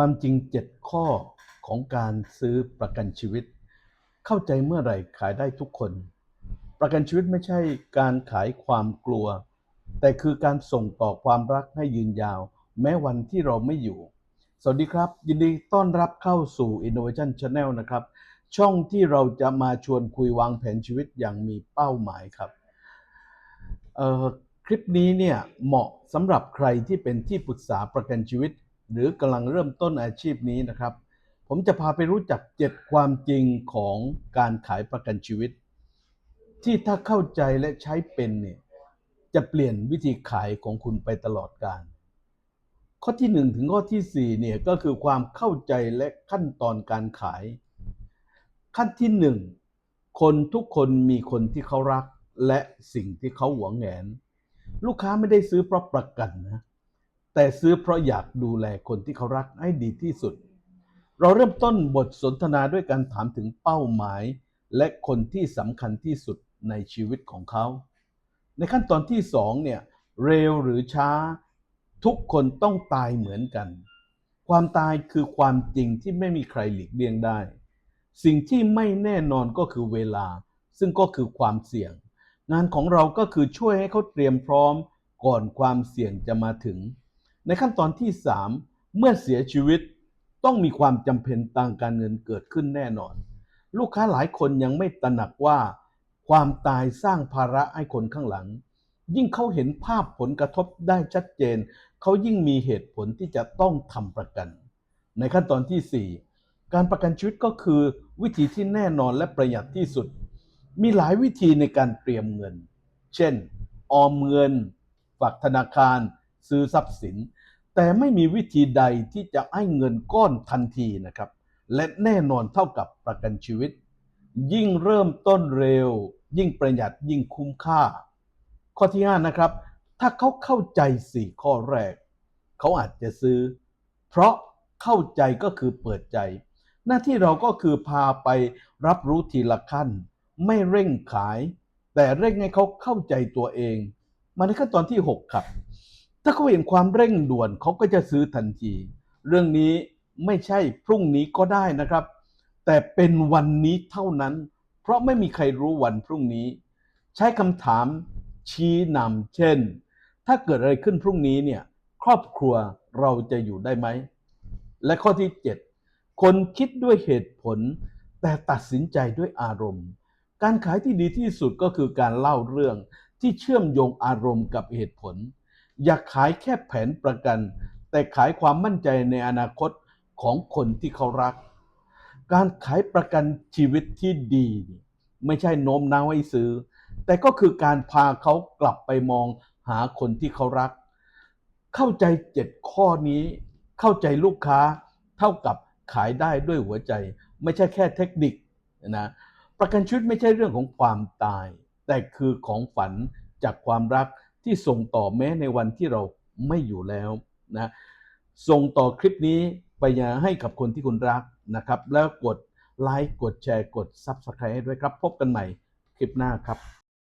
ความจริง7ข้อของการซื้อประกันชีวิต เข้าใจเมื่อไหร่ขายได้ทุกคน ประกันชีวิตไม่ใช่การขายความกลัว แต่คือการส่งต่อความรักให้ยืนยาว แม้วันที่เราไม่อยู่ สวัสดีครับ ยินดีต้อนรับเข้าสู่ Innovation Channel นะครับ ช่องที่เราจะมาชวนคุยวางแผนชีวิตอย่างมีเป้าหมายครับคลิปนี้เนี่ยเหมาะสำหรับใครที่เป็นที่ปรึกษาประกันชีวิต หรือกำลังเริ่มต้นอาชีพนี้นะครับ ผมจะพาไปรู้จัก 7 ความจริงของการขายประกันชีวิต ที่ถ้าเข้าใจและใช้เป็นเนี่ยจะเปลี่ยนวิธีขายของคุณไปตลอดกาลข้อที่ 1 ถึงข้อที่ 4 เนี่ยก็คือความเข้าใจและขั้นตอนการขาย ขั้นที่ 1 คนทุกคนมีคนที่เขารักและสิ่งที่เขาหวงแหน ลูกค้าไม่ได้ซื้อเพราะประกันนะ แต่ซื้อเพราะอยากดูแลคนที่เขารักให้ดีที่สุด เราเริ่มต้นบทสนทนาด้วยการถามถึงเป้าหมาย และคนที่สำคัญที่สุดในชีวิตของเขา ในขั้นตอนที่สองเนี่ยเร็วหรือช้า ทุกคนต้องตายเหมือนกัน ความตายคือความจริงที่ไม่มีใครหลีกเลี่ยงได้ สิ่งที่ไม่แน่นอนก็คือเวลา ซึ่งก็คือความเสี่ยง งานของเราก็คือช่วยให้เขาเตรียมพร้อมก่อนความเสี่ยงจะมาถึง ในขั้นตอนที่ 3 เมื่อเสียชีวิตต้องมีความจำเป็นทางการเงินเกิดขึ้นแน่นอน ลูกค้าหลายคนยังไม่ตระหนักว่า ความตายสร้างภาระให้คนข้างหลัง ยิ่งเขาเห็นภาพผลกระทบได้ชัดเจน เขายิ่งมีเหตุผลที่จะต้องทำประกัน ในขั้นตอนที่ 4 การประกันชีวิตก็คือวิธีที่แน่นอนและประหยัดที่สุด มีหลายวิธีในการเตรียมเงิน เช่น ออมเงิน ฝากธนาคาร ซื้อทรัพย์สิน แต่ไม่มีวิธีใดที่จะให้เงินก้อนทันทีนะครับ และแน่นอนเท่ากับประกันชีวิต ยิ่งเริ่มต้นเร็ว ยิ่งประหยัดยิ่งคุ้มค่า ข้อที่ 5 นะครับ ถ้าเขาเข้าใจ 4 ข้อแรก เขาอาจจะซื้อ เพราะเข้าใจก็คือเปิดใจ หน้าที่เราก็คือพาไปรับรู้ทีละขั้น ไม่เร่งขาย แต่เร่งให้เขาเข้าใจตัวเอง มาในขั้นตอนที่ 6 ครับ ถ้าเขาเห็นความเร่งด่วนเขาก็จะซื้อทันที เรื่องนี้ไม่ใช่พรุ่งนี้ก็ได้นะครับ แต่เป็นวันนี้เท่านั้น เพราะไม่มีใครรู้วันพรุ่งนี้ ใช้คำถามชี้นำเช่น ถ้าเกิดอะไรขึ้นพรุ่งนี้เนี่ยครอบครัวเราจะอยู่ได้ไหม และข้อที่ 7 คนคิดด้วยเหตุผล แต่ตัดสินใจด้วยอารมณ์ การขายที่ดีที่สุดก็คือการเล่าเรื่องที่เชื่อมโยงอารมณ์กับเหตุผล อย่าขายแค่แผนประกัน แต่ขายความมั่นใจในอนาคตของคนที่เขารัก การขายประกันชีวิตที่ดี ไม่ใช่โน้มน้าวให้ซื้อ แต่ก็คือการพาเขากลับไปมองหาคนที่เขารัก เข้าใจ7ข้อนี้ เข้าใจลูกค้าเท่ากับขายได้ด้วยหัวใจ ไม่ใช่แค่เทคนิคนะประกันชีวิตไม่ใช่เรื่องของความตาย แต่คือของฝันจากความรัก ที่ส่งต่อแม้ในวันที่เราไม่อยู่แล้วนะส่งต่อคลิปนี้ไปยังให้กับคนที่คุณรักนะครับ แล้วกดไลค์กดแชร์กด Subscribe ด้วยครับ พบกันใหม่คลิปหน้าครับ